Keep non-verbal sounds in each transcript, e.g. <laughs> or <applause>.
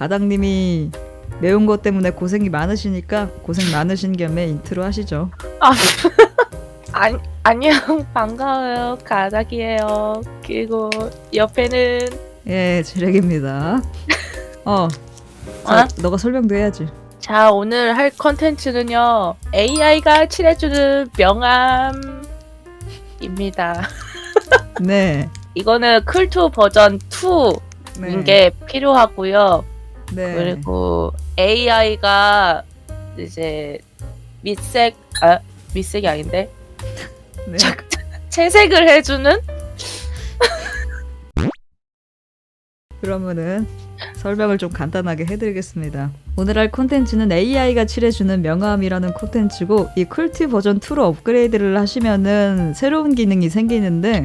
가당님이 매운 것 때문에 고생이 많으시니까 고생 많으신 겸에 인트로 하시죠. <laughs> 안, 안녕 <laughs> 반가워요 가닥이에요 그리고 옆에는 예, 지렉입니다. 어, 자, 어? 너가 설명도 해야지. 자 오늘 할 컨텐츠는요 AI가 칠해주는 명함입니다 네, <laughs> 이거는 쿨2 버전 2인 네, 게 필요하고요 네. 그리고 AI가 이제 밑색 아 밑색이 아닌데 네. 자, 채색을 해주는 그러면은 설명을 좀 간단하게 해드리겠습니다. 오늘 할 콘텐츠는 AI가 칠해주는 명함이라는 콘텐츠고 이 쿨티 버전 2로 업그레이드를 하시면은 새로운 기능이 생기는데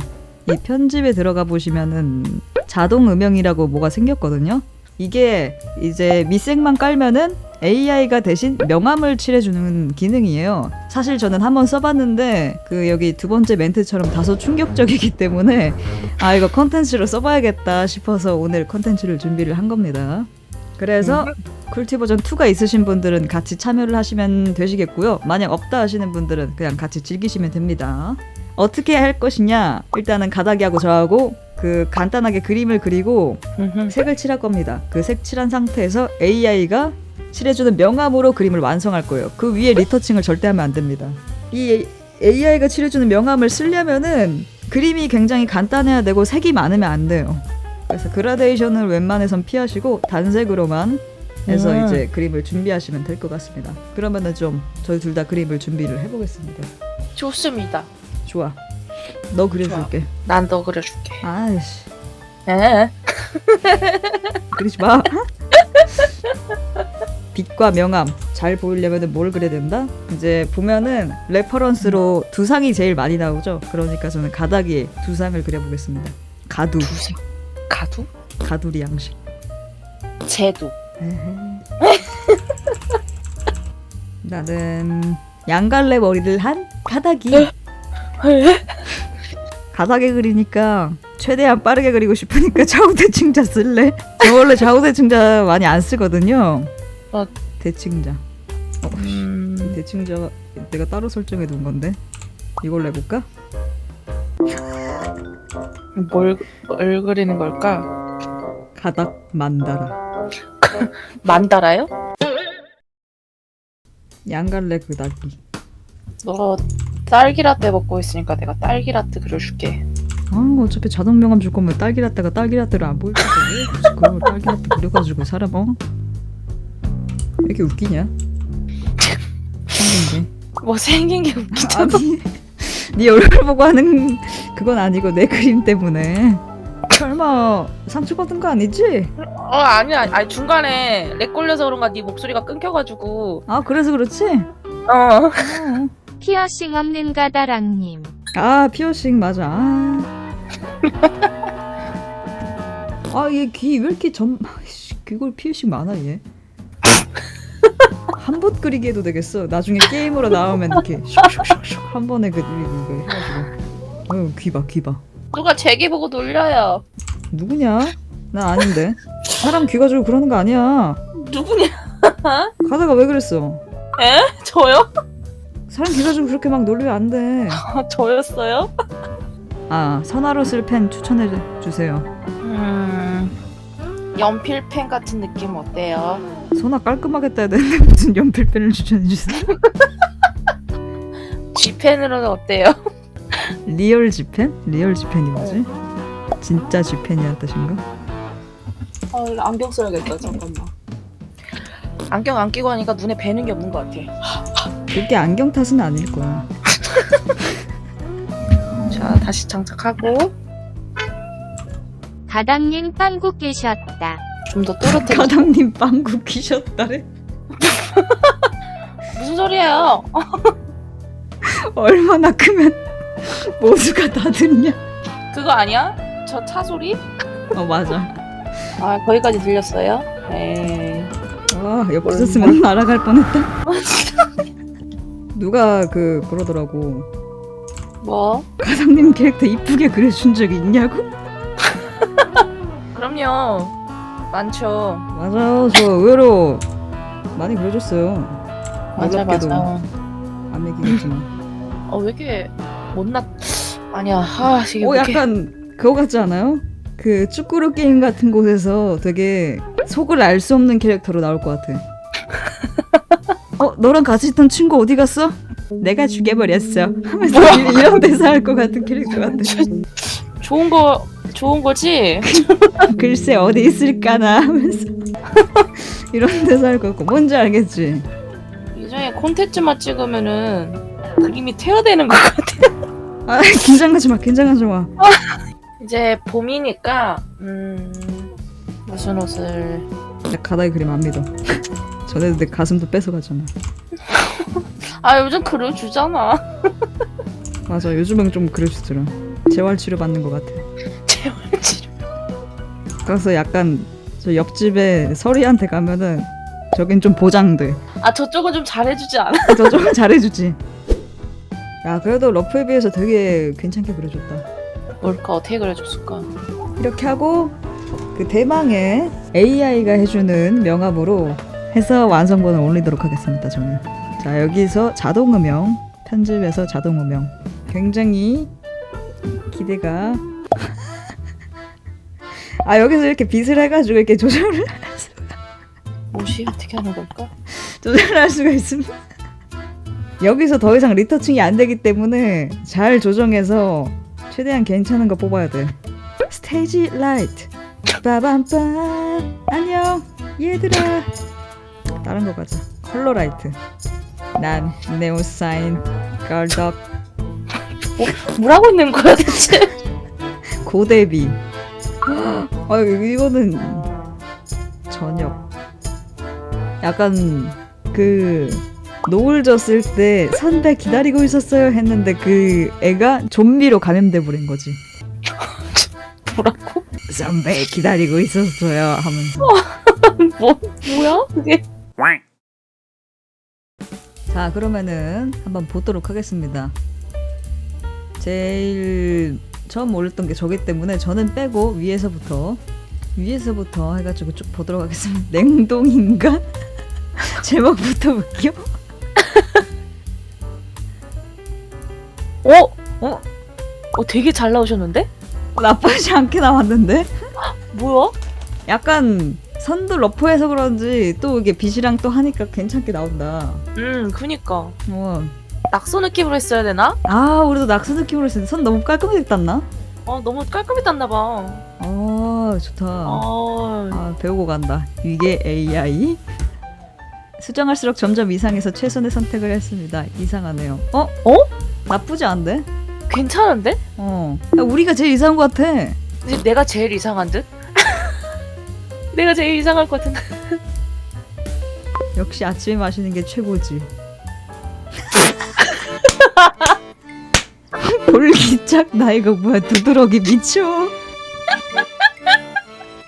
이 편집에 들어가 보시면은 자동 음영이라고 뭐가 생겼거든요. 이게 이제 밑색만 깔면은 AI가 대신 명함을 칠해주는 기능이에요. 사실 저는 한번 써봤는데 그 여기 두 번째 멘트처럼 다소 충격적이기 때문에 아 이거 컨텐츠로 써봐야겠다 싶어서 오늘 컨텐츠를 준비를 한 겁니다. 그래서 쿨티 버전 2가 있으신 분들은 같이 참여를 하시면 되시겠고요. 만약 없다 하시는 분들은 그냥 같이 즐기시면 됩니다. 어떻게 할 것이냐? 일단은 가닥이하고 저하고 그 간단하게 그림을 그리고 색을 칠할 겁니다. 그 색 칠한 상태에서 AI가 칠해주는 명암으로 그림을 완성할 거예요. 그 위에 리터칭을 절대 하면 안 됩니다. 이 AI가 칠해주는 명암을 쓰려면은 그림이 굉장히 간단해야 되고 색이 많으면 안 돼요. 그래서 그라데이션을 웬만해선 피하시고 단색으로만 해서 음. 이제 그림을 준비하시면 될 것 같습니다. 그러면은 좀 저희 둘 다 그림을 준비를 해보겠습니다. 좋습니다 좋아. 너 그려줄게. 난더 그려줄게 아이씨, 에? <laughs> 그리지 마. 빛과 명암 잘 보이려면 뭘 그려야 된다? 이제 보면은 레퍼런스로 두 상이 제일 많이 나오죠. 그러니까 저는 가닥이 두 상을 그려보겠습니다. 가두, 두색 가두? 가두리 양식. 제도 나는 양갈래 머리를 한 가닥이. 에? 가닥에 그리니까 최대한 빠르게 그리고 싶으니까 <laughs> 좌우대칭자 쓸래? 저 원래 좌우대칭자 많이 안 쓰거든요. 어. 대칭자. 어, 음... 대칭자 내가 따로 설정해 둔 건데 이걸로 해볼까? 뭘, 뭘 그리는 걸까? 가닥 만다라. <laughs> 만다라요? 양갈래 그닥이. 너 딸기라떼 먹고 있으니까 내가 딸기라떼 그려줄게 아 어차피 자동 명함 줄 거면 딸기라떼가 딸기라떼를 안 보일 텐데 왜 굳이 그걸 딸기라떼 그려가지고 사람 어? 왜 이렇게 웃기냐? 생긴 게. 뭐 생긴 게 웃기잖아 아니 네 얼굴 보고 하는 그건 아니고 내 그림 때문에 설마 상처 받은 거 아니지? 어 아니야 아니 중간에 렉 걸려서 그런가 네 목소리가 끊겨가지고 아 그래서 그렇지? 어 어. 피어싱 없는 가다랑님. 아 피어싱 맞아. 아얘 귀 왜 이렇게 점 아이씨, 귀골 피어싱 많아 얘? 한 번 그리기 해도 되겠어. 나중에 게임으로 나오면 이렇게 슉슉슉슉 한 번에 그 이거 해가지고. 어휴 귀봐 귀봐. 누가 제기 보고 놀려요. 누구냐? 나 아닌데. 사람 귀 가지고 그러는 거 아니야. 누구냐? 가다가 왜 그랬어? 에? 저요? 사람 귀 가지고 그렇게 막 놀리면 안 돼 아, 저였어요? 아 선화로 쓸 펜 추천해 주세요 음 연필펜 같은 느낌 어때요? 손아 깔끔하게 따야 되는데 무슨 연필펜을 추천해 주세요 <laughs> G펜으로는 어때요? 리얼 지펜? 리얼 지펜이 뭐지? 진짜 지펜이란 뜻인가? 아 안경 써야겠다 잠깐만 안경 안 끼고 하니까 눈에 뵈는 게 없는 것 같아 그게 안경 탓은 아닐 거야 <laughs> 자 다시 장착하고 가당님 빵국 계셨다. 좀 더 또렷해 가당님 빵구 키셨다래? 무슨 소리예요? <laughs> 얼마나 크면 모두가 다 듣냐? 그거 아니야? 저 차 소리? 어 맞아 아 거기까지 들렸어요? 에이 아 옆에 있었으면 날아갈 뻔했다 누가 그 그러더라고 뭐? 가당님 캐릭터 이쁘게 그려준 적 있냐고? 그럼요 많죠. 맞아요. 저 의외로 많이 그려줬어요. 맞아 놀랍게도 맞아. 안 매기겠지만. <laughs> 어왜 이렇게 못났? 아니야. 아 이게 왜 이렇게 약간 그거 같지 않아요? 그 쭈꾸루 게임 같은 곳에서 되게 속을 알 수 없는 캐릭터로 나올 것 같아. 어 너랑 같이 있던 친구 어디 갔어? 내가 죽여버렸어. 하면서 이- 이런 대사 할 것 같은 캐릭터 같아. 좋은 거 좋은 거지? <laughs> 글쎄 어디 있을까나 하면서 <laughs> 이런 대사 할 것 같고 뭔지 알겠지? 이전에 콘텐츠만 찍으면은 그림이 퇴화되는 것 같아. <laughs> 아 긴장하지 마 긴장하지 마. 이제 봄이니까 음 무슨 옷을 나 가다의 그림 안 믿어. 전에도 내 가슴도 뺏어가잖아. <laughs> 아 요즘 그려주잖아. <laughs> 맞아 요즘은 좀 그려주더라. 재활 치료 받는 것 같아. <laughs> 재활 치료. 가서 약간 저 옆집에 서리한테 가면은 저긴 좀 보장돼. 아 저쪽은 좀 잘해주지 않아? 저 좀 잘해주지. 야 그래도 러프에 비해서 되게 괜찮게 그려줬다. 뭘까 어떻게 그려줬을까? 이렇게 하고 그 대망의 AI가 해주는 명함으로 해서 완성본을 올리도록 하겠습니다. 저는. 자 여기서 자동 음영 편집에서 자동 음영 굉장히 기대가. <laughs> 아 여기서 이렇게 빗을 해가지고 이렇게 조절을 뭐지 어떻게 하는 걸까? <laughs> 조절할 수가 있습니다. 여기서 더 이상 리터칭이 안 되기 때문에 잘 조정해서 최대한 괜찮은 거 뽑아야 돼. 스테이지 라이트. 빠밤빰. 안녕. 얘들아. 다른 거 가자. 컬러 라이트. 난 네오사인 걸덕 뭘 하고 있는 거야 대체? <laughs> 고데비. 아 이거는 저녁. 약간 그 노을 졌을 때 선배 기다리고 있었어요 했는데 그 애가 좀비로 감염돼 버린 거지. <laughs> 뭐라고? 선배 기다리고 있었어요 하면서. <laughs> 뭐 뭐야 그게? 자 그러면은 한번 보도록 하겠습니다. 제일 처음 올렸던 게 저기 때문에 저는 빼고 위에서부터 위에서부터 해가지고 쭉 보도록 하겠습니다. <laughs> 냉동인간 <laughs> 제목부터 볼게요. <laughs> 어? 어? 어 되게 잘 나오셨는데? 나쁘지 않게 나왔는데 뭐야? 약간 선도 러프해서 그런지 또 이게 빛이랑 또 하니까 괜찮게 나온다. 음 그니까 어. 낙서 느낌으로 했어야 되나? 아 우리도 낙서 느낌으로 했는데 선 너무 깔끔하게 땄나? 어 너무 깔끔히 땄나 봐. 어 좋다. 아 아, 배우고 간다. 이게 AI? 수정할수록 점점 이상해서 최선의 선택을 했습니다. 이상하네요. 어? 어? 나쁘지 않은데? 괜찮은데? 어. 야, 우리가 제일 이상한 것 같아. 근데 내가 제일 이상한 듯? 내가 제일 이상할 것 같은데. 역시 아침에 마시는 게 최고지. 볼기짝 나 이거 뭐야 두드러기 미쳐.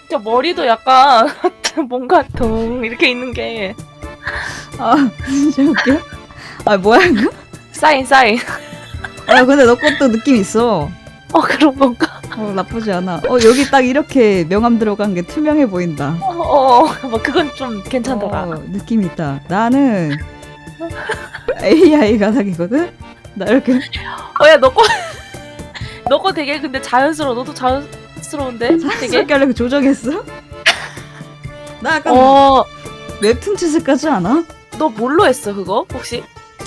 저 머리도 약간 <laughs> 뭔가 동 이렇게 있는 게 아 진짜 웃겨. 아 뭐야 이거? 사인 사인. 아 근데 너 것도 느낌 있어. 어 그런 건가? 어 나쁘지 않아. 어 여기 딱 이렇게 명암 들어간 게 투명해 보인다. 어뭐 그건 좀 괜찮더라. 어, 느낌 있다. 나는 AI 가닥이거든. 나 이렇게 어 야 너 거. <laughs> 너거 되게 근데 자연스러워. 너도 자연스러운데? 되게. 자연스럽게 하려고 조정했어. 나 약간 어. 웹툰 짓을 까지 않아? 너 뭘로 했어 그거? 혹시?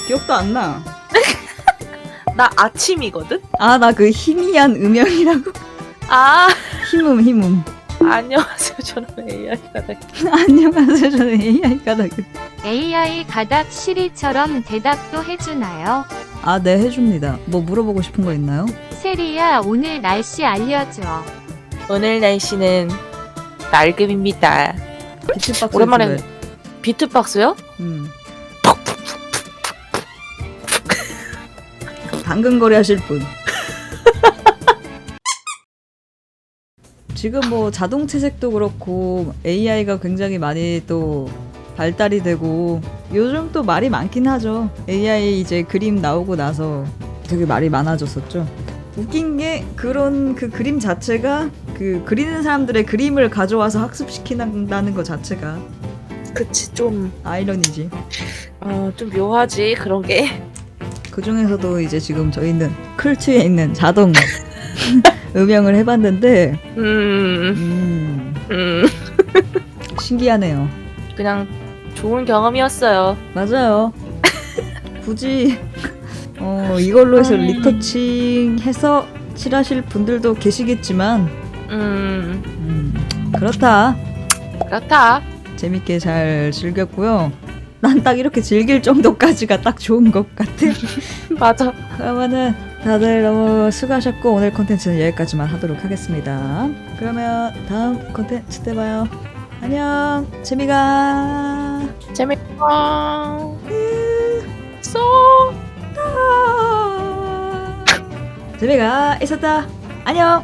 기억도 안 나. <laughs> 나 아침이거든? 아 나 그 희미한 음영이라고. 아 힘음 힘음. 안녕하세요 저는 AI가 <laughs> 안녕하세요 저는 AI 가닥. AI 가닥 시리처럼 대답도 해주나요? 아네 해줍니다. 뭐 물어보고 싶은 거 있나요? 세리야 오늘 날씨 알려줘. 오늘 날씨는 맑음입니다 비트박스 오랜만에? 비트박스요? 음. 당근거리 하실 분. <laughs> 지금 뭐 자동 채색도 그렇고 AI가 굉장히 많이 또 발달이 되고 요즘 또 말이 많긴 하죠. AI 이제 그림 나오고 나서 되게 말이 많아졌었죠. 웃긴 게 그런 그 그림 자체가 그 그리는 사람들의 그림을 가져와서 학습시킨다는 것 자체가 그치 좀 아이러니지. 어, 좀 묘하지 그런 게. 그 중에서도 이제 지금 저희는 클트에 있는 자동 <laughs> 음영을 해봤는데 음, 음, 음, <laughs> 신기하네요. 그냥 좋은 경험이었어요. 맞아요. 굳이 어, 이걸로 해서 음. 리터칭 해서 칠하실 분들도 계시겠지만 음, 음, 그렇다. 그렇다. 재밌게 잘 즐겼고요. 난 딱 이렇게 즐길 정도까지가 딱 좋은 것 같아. <laughs> 맞아. 그러면은 다들 너무 수고하셨고 오늘 콘텐츠는 여기까지만 하도록 하겠습니다. 그러면 다음 콘텐츠 때 봐요. 안녕. 재미가 재밌다. 쏘. 재미가 있었다. 안녕.